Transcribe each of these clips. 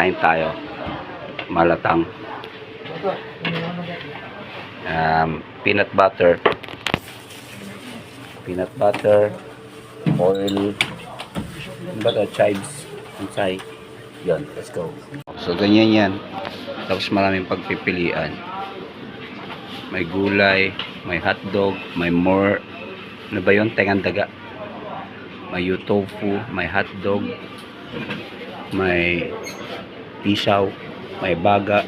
kain tayo. Malatang. Um, peanut butter. Peanut butter. Oil. Ano ba ito? Chives. Ansay. Yun, let's go. So, ganyan yan. Tapos maraming pagpipilian. May gulay, may hotdog, may more, ano ba yun? Tengan daga. May tofu, may hotdog, may isaw, may baga.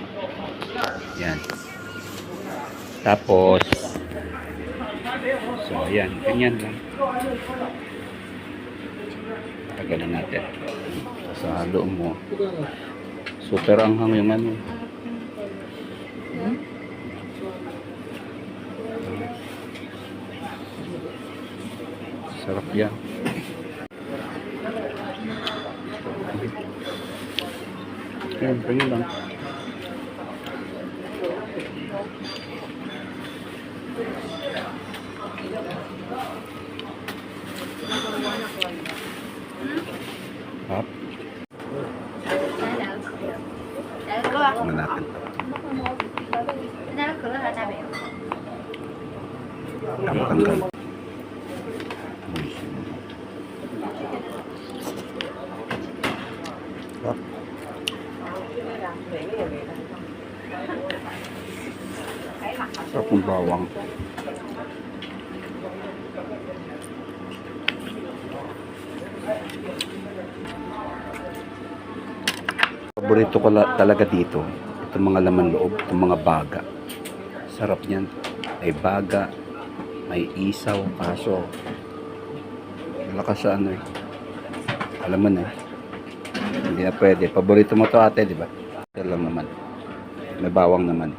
Yan. Tapos, so, yan. Ganyan lang. Tagalan natin. Sa halo mo. Super anghang yung ano. Sarap yan. 嗯，不用了。嗯。好。饮料。饮料是吧？不拿瓶。那可乐还是大杯？干杯干杯。好。Sarap ng bawang. Ko la- talaga dito, itong mga laman loob, itong mga baga. Sarap niyan. May baga, may isaw, kaso malakas sa ano eh. Alam mo na eh. Hindi na pwede. Paborito mo to ate, di ba? Ito lang naman. May bawang naman.